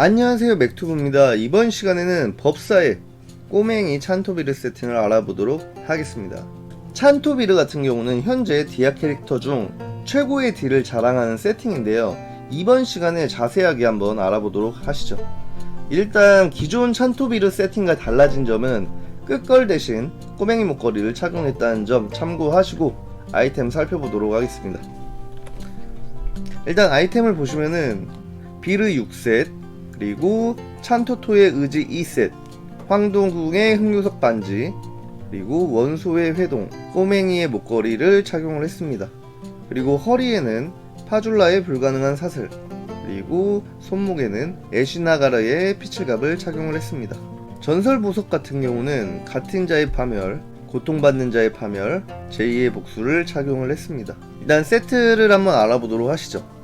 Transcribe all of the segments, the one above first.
안녕하세요 맥투브입니다. 이번 시간에는 법사의 꼬맹이 찬토비르 세팅을 알아보도록 하겠습니다. 찬토비르 같은 경우는 현재 디아 캐릭터 중 최고의 딜을 자랑하는 세팅인데요. 이번 시간에 자세하게 한번 알아보도록 하시죠. 일단 기존 찬토비르 세팅과 달라진 점은 끝걸 대신 꼬맹이 목걸이를 착용했다는 점 참고하시고 아이템 살펴보도록 하겠습니다. 일단 아이템을 보시면은 비르 6셋 그리고 찬토토의 의지 2셋 황동궁의 흑요석 반지 그리고 원소의 회동 꼬맹이의 목걸이를 착용을 했습니다. 그리고 허리에는 파줄라의 불가능한 사슬 그리고 손목에는 에시나가라의 피칠갑을 착용을 했습니다. 전설 보석 같은 경우는 같은 자의 파멸 고통받는 자의 파멸 제2의 복수를 착용을 했습니다. 일단 세트를 한번 알아보도록 하시죠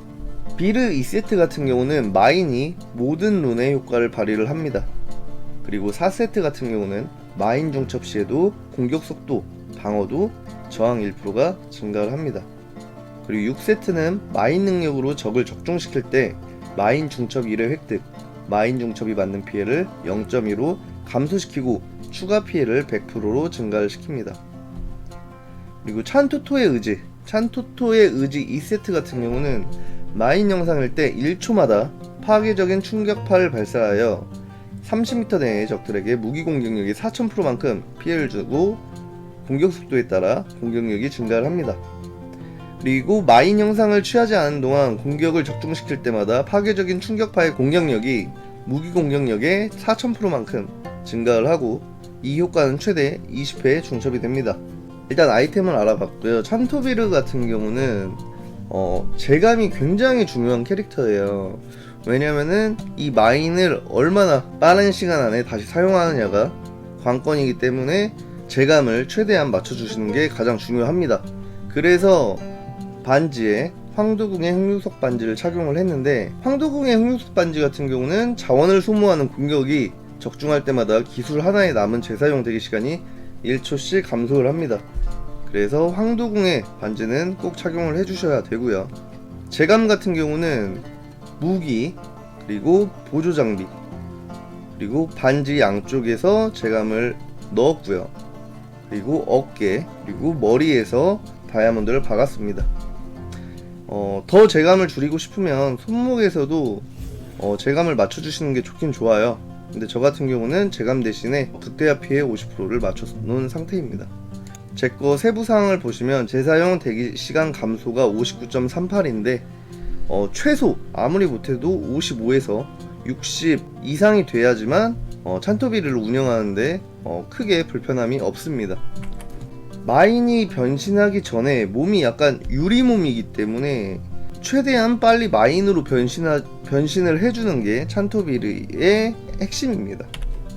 비르 2세트 같은 경우는 마인이 모든 룬의 효과를 발휘를 합니다. 그리고 4세트 같은 경우는 마인 중첩 시에도 공격 속도, 방어도 저항 1%가 증가를 합니다. 그리고 6세트는 마인 능력으로 적을 적중시킬 때 마인 중첩 1의 획득, 마인 중첩이 받는 피해를 0.2로 감소시키고 추가 피해를 100%로 증가를 시킵니다. 그리고 찬토토의 의지, 찬토토의 의지 2세트 같은 경우는 마인 영상일 때 1초마다 파괴적인 충격파를 발사하여 30m 내의 적들에게 무기 공격력이 4000%만큼 피해를 주고 공격 속도에 따라 공격력이 증가를 합니다. 그리고 마인 영상을 취하지 않은 동안 공격을 적중시킬 때마다 파괴적인 충격파의 공격력이 무기 공격력의 4000%만큼 증가를 하고 이 효과는 최대 20회 중첩이 됩니다. 일단 아이템을 알아봤고요. 찬토비르 같은 경우는 어, 재감이 굉장히 중요한 캐릭터예요. 왜냐면은 이 마인을 얼마나 빠른 시간 안에 다시 사용하느냐가 관건이기 때문에 재감을 최대한 맞춰주시는 게 가장 중요합니다. 그래서 반지에 황도궁의 흑유석 반지를 착용을 했는데 황도궁의 흑유석 반지 같은 경우는 자원을 소모하는 공격이 적중할 때마다 기술 하나에 남은 재사용 대기 시간이 1초씩 감소를 합니다. 그래서 황도궁의 반지는 꼭 착용을 해주셔야 되고요. 재감 같은 경우는 무기 그리고 보조 장비 그리고 반지 양쪽에서 재감을 넣었고요. 그리고 어깨 그리고 머리에서 다이아몬드를 박았습니다. 어, 더 재감을 줄이고 싶으면 손목에서도 어, 재감을 맞춰주시는 게 좋긴 좋아요. 근데 저 같은 경우는 재감 대신에 피해 50%를 맞춰 놓은 상태입니다. 제 거 세부 사항을 보시면 재사용 대기 시간 감소가 59.38인데 어, 최소 아무리 못해도 55에서 60 이상이 돼야지만 어, 찬토비를 운영하는데 어, 크게 불편함이 없습니다. 마인이 변신하기 전에 몸이 약간 유리 몸이기 때문에 최대한 빨리 마인으로 변신하, 변신을 해주는 게 찬토비르의 핵심입니다.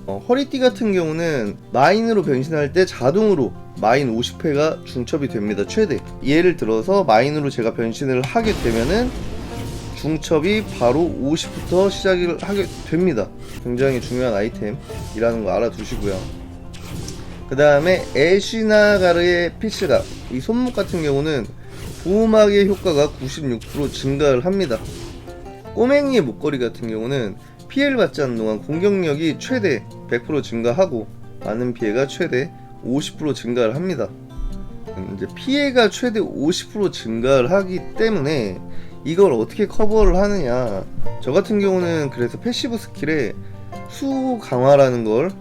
어, 허리띠 같은 경우는 마인으로 변신할 때 자동으로 마인 50회가 중첩이 됩니다. 최대. 예를 들어서 마인으로 제가 변신을 하게 되면은 중첩이 바로 50부터 시작을 하게 됩니다. 굉장히 중요한 아이템이라는 거 알아두시고요. 그 다음에 에시나가르의 피실각 이 손목 같은 경우는 보호막의 효과가 96% 증가를 합니다. 꼬맹이의 목걸이 같은 경우는 피해를 받지 않는 동안 공격력이 최대 100% 증가하고 많은 피해가 최대 50% 증가를 합니다. 이제 피해가 최대 50% 증가를 하기 때문에 이걸 어떻게 커버를 하느냐. 저 같은 경우는 그래서 패시브 스킬에 수 강화라는 걸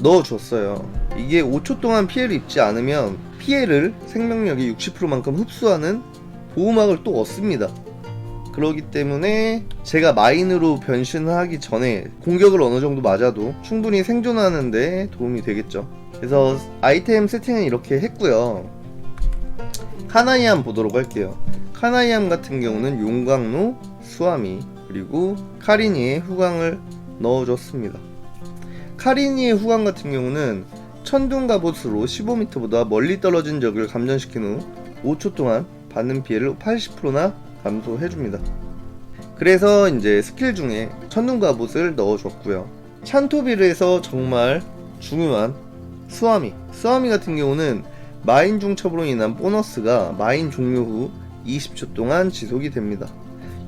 넣어줬어요. 이게 5초 동안 피해를 입지 않으면 피해를 생명력이 60%만큼 흡수하는 보호막을 또 얻습니다. 그러기 때문에 제가 마인으로 변신하기 전에 공격을 어느 정도 맞아도 충분히 생존하는데 도움이 되겠죠. 그래서 아이템 세팅은 이렇게 했고요. 카나이암 보도록 할게요. 카나이암 같은 경우는 용광로, 수아미, 그리고 카리니의 후광을 넣어줬습니다. 카리니의 후광 같은 경우는 천둥 갑옷으로 15m보다 멀리 떨어진 적을 감전시킨 후 5초 동안 받는 피해를 80%나 감소해줍니다. 그래서 이제 스킬 중에 천둥 갑옷을 넣어줬고요. 찬토비르에서 정말 중요한 스와미. 스와미 같은 경우는 마인 중첩으로 인한 보너스가 마인 종료 후 20초 동안 지속이 됩니다.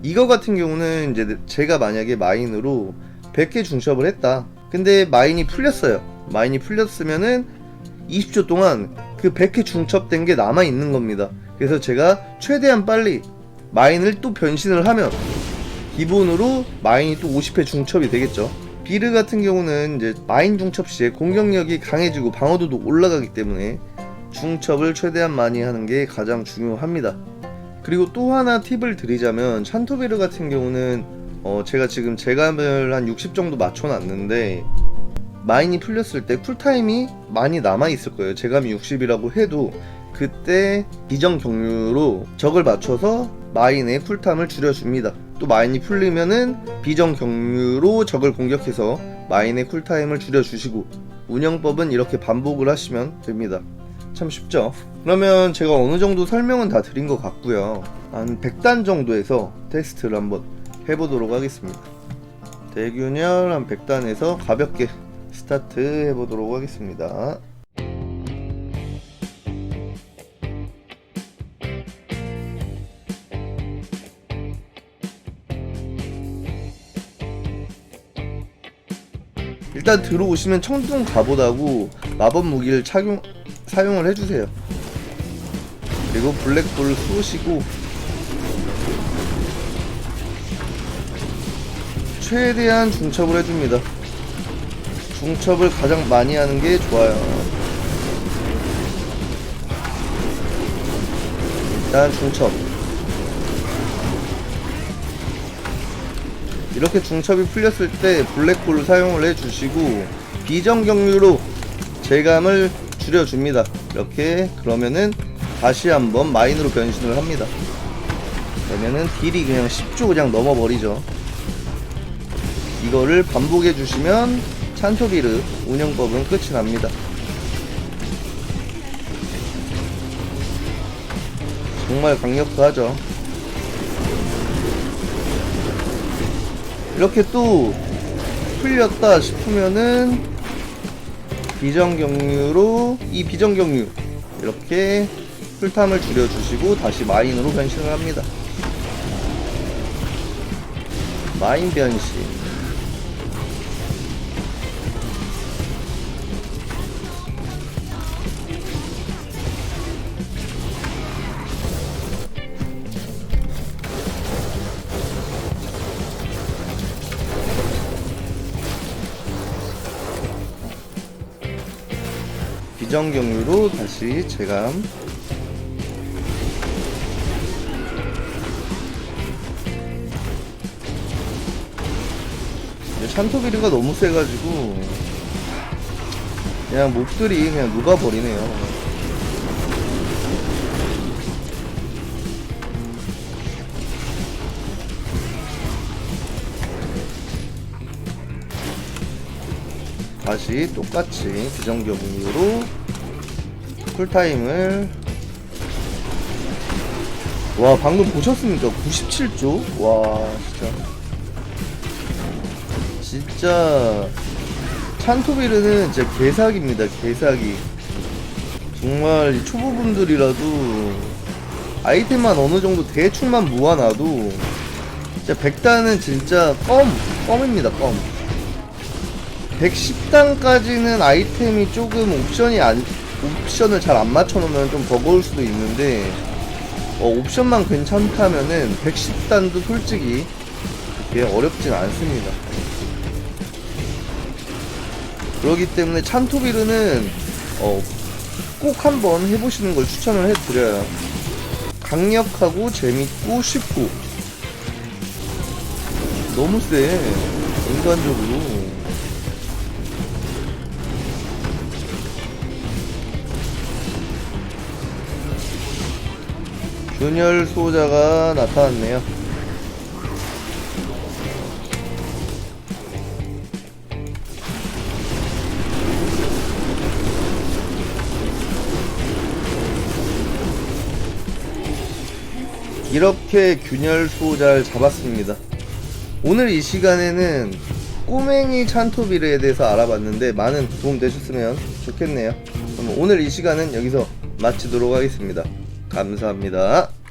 이거 같은 경우는 이제 제가 만약에 마인으로 100개 중첩을 했다. 근데 마인이 풀렸어요. 마인이 풀렸으면은 20초 동안 그 100개 중첩된 게 남아 있는 겁니다. 그래서 제가 최대한 빨리 마인을 또 변신을 하면 기본으로 마인이 또 50회 중첩이 되겠죠. 비르 같은 경우는 이제 마인 중첩 시에 공격력이 강해지고 방어도도 올라가기 때문에 중첩을 최대한 많이 하는 게 가장 중요합니다. 그리고 또 하나 팁을 드리자면 샨토비르 같은 경우는 어 제가 지금 제감을 한 60 정도 맞춰놨는데 마인이 풀렸을 때 쿨타임이 많이 남아 있을 거예요. 제감이 60이라고 해도 그때 비정 경류로 적을 맞춰서 마인의 쿨타임을 줄여줍니다. 또 마인이 풀리면은 비정 경류로 적을 공격해서 마인의 쿨타임을 줄여주시고 운영법은 이렇게 반복을 하시면 됩니다. 참 쉽죠? 그러면 제가 어느 정도 설명은 다 드린 것 같고요. 한 100단 정도에서 테스트를 한번 해보도록 하겠습니다. 대균열 한 100단에서 가볍게 스타트 해보도록 하겠습니다. 일단 들어오시면 청둥 갑옷하고 마법 무기를 착용 사용을 해주세요. 그리고 블랙볼 쏘시고 최대한 중첩을 해줍니다. 중첩을 가장 많이 하는 게 좋아요. 일단 중첩. 이렇게 중첩이 풀렸을 때 블랙홀을 사용을 해주시고 비정경류로 제감을 줄여줍니다. 이렇게 그러면은 다시 한번 마인으로 변신을 합니다. 그러면은 딜이 그냥 10조 그냥 넘어버리죠. 이거를 반복해 주시면 찬토비르 운영법은 끝이 납니다. 정말 강력하죠. 이렇게 또 풀렸다 싶으면은 비정경류로 이 비정경류 이렇게 풀탐을 줄여주시고 다시 마인으로 변신을 합니다. 마인 변신. 비정경류로 다시 제감. 근데 샨토비르가 너무 세가지고 그냥 몹들이 그냥 녹아버리네요. 다시 똑같이 비정경류로 쿨타임을 와 방금 보셨습니까? 97조? 와 진짜 진짜 찬토비르는 진짜 개사기입니다 개사기 정말 이 초보분들이라도 아이템만 어느 정도 대충만 모아놔도 진짜 100단은 진짜 껌! 껌입니다 껌 110단까지는 아이템이 조금 옵션이 안 옵션을 잘 안 맞춰놓으면 좀 버거울 수도 있는데 어, 옵션만 괜찮다면은 110단도 솔직히 그렇게 어렵진 않습니다. 그렇기 때문에 찬토비르는 어, 꼭 한번 해보시는 걸 추천을 해드려요. 강력하고 재밌고 쉽고 너무 세 인간적으로 균열 수호자가 나타났네요. 이렇게 균열 수호자를 잡았습니다. 오늘 이 시간에는 꼬맹이 찬토비르에 대해서 알아봤는데 많은 도움 되셨으면 좋겠네요. 그럼 오늘 이 시간은 여기서 마치도록 하겠습니다. 감사합니다.